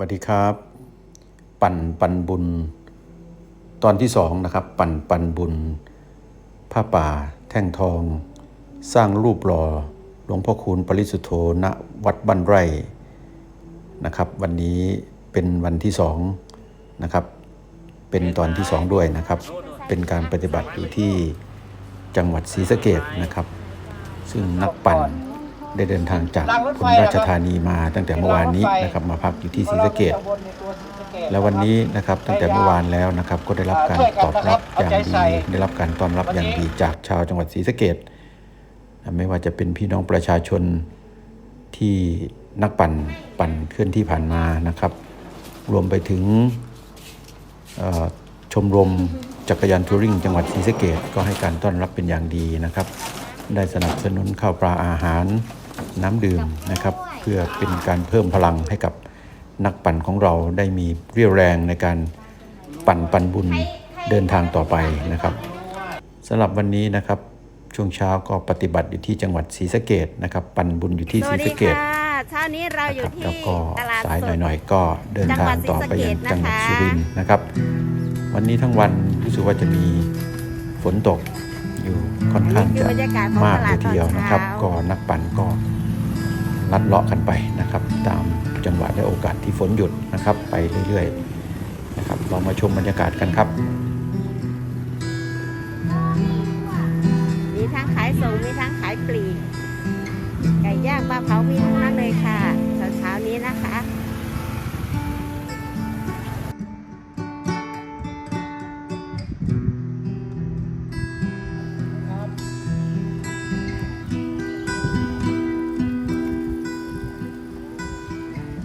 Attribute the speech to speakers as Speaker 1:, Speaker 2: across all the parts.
Speaker 1: สวัสดีครับ ปั่นปันบุญ ตอนที่สองนะครับ ปั่นปันบุญผ้าป่า แท่งทอง สร้างรูปหล่อหลวงพ่อคูณปริสุทธโธณวัดบ้านไร่นะครับ วันนี้เป็นวันที่สองนะครับ เป็นตอนที่สองด้วยนะครับ เป็นการปฏิบัติอยู่ที่จังหวัดศรีสะเกดนะครับ ซึ่งนักปั่น ได้เดินทางจากอุบลราชธานีมาตั้งแต่เมื่อวานนี้นะครับมาพักอยู่ที่ศรีสะเกดและวันนี้นะครับตั้งแต่เมื่อวานแล้วนะครับก็ได้รับการตอบรับอย่างดีได้รับการต้อนรับอย่างดีจากชาวจังหวัดศรีสะเกดไม่ว่าจะเป็นพี่น้องประชาชนที่นักปั่นปั่นเคลื่อนที่ผ่านมานะครับ รวมไปถึงเอ่อชมรมจักรยานทัวริงจังหวัดศรีสะเกดก็ให้การต้อนรับเป็นอย่างดีนะครับ ได้สนับสนุนข้าวปลาอาหาร น้ำดื่มนะครับ เพื่อเป็นการเพิ่มพลังให้กับนักปั่นของเราได้มีเรี่ยวแรงในการปั่นปันบุญเดินทางต่อไปนะครับสำหรับวันนี้นะครับ ช่วงเช้าก็ปฏิบัติอยู่ที่จังหวัดศรีสะเกดนะครับ ปั่นบุญอยู่ที่
Speaker 2: ส
Speaker 1: ศรี
Speaker 2: วัสดี
Speaker 1: สะเกด
Speaker 2: ค่ะเช้านี้เราอยู่
Speaker 1: นะครับ
Speaker 2: ที่
Speaker 1: แล้วก็
Speaker 2: ตลาด
Speaker 1: สาย
Speaker 2: สด
Speaker 1: หน่อยๆ ก็เดินทางต่อไปยัง
Speaker 2: จั
Speaker 1: จัง
Speaker 2: ง
Speaker 1: ห
Speaker 2: หวั
Speaker 1: วัด
Speaker 2: ดศรี
Speaker 1: สุ
Speaker 2: สะเกษนะคะ
Speaker 1: รินทร์นะครับ วันนี้ทั้งวันรู้สึกว่าจะมีฝนตกอยู่ค่อนข้าง
Speaker 2: นี่คื
Speaker 1: จะ
Speaker 2: อบรรยากาศของ
Speaker 1: มาก
Speaker 2: ต
Speaker 1: เล
Speaker 2: ลาด
Speaker 1: ย
Speaker 2: ต
Speaker 1: ที
Speaker 2: อน
Speaker 1: เดียวนะครับ
Speaker 2: เช้า
Speaker 1: ก็นักปั่นก็ ลัดเลาะกันไปนะครับ ตามจังหวะและโอกาสที่ฝนหยุดนะครับ ไปเรื่อยๆนะครับเรามาชมบรรยากาศกันครับ
Speaker 2: มีทั้งขายส่งมีทั้งขายปลีกไก่ย่างปลาเผามี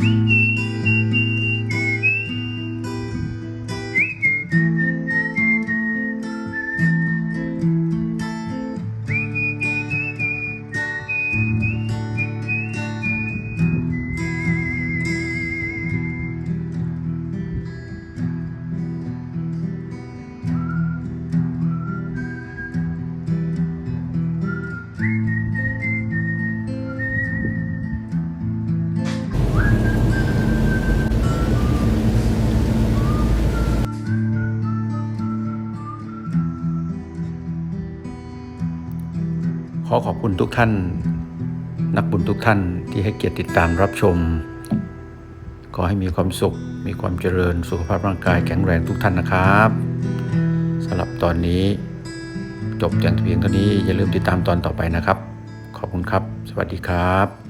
Speaker 1: ข อขอบคุณทุกท่าน นักบุญทุกท่านที่ให้เกียรติติดตามรับชม ขอให้มีความสุข มีความเจริญสุขภาพร่างกายแข็งแรงทุกท่านนะครับสำหรับตอนนี้จบอย่างเพียงเท่านี้อย่าลืมติดตามตอนต่อไปนะครับ ขอบคุณครับ สวัสดีครับ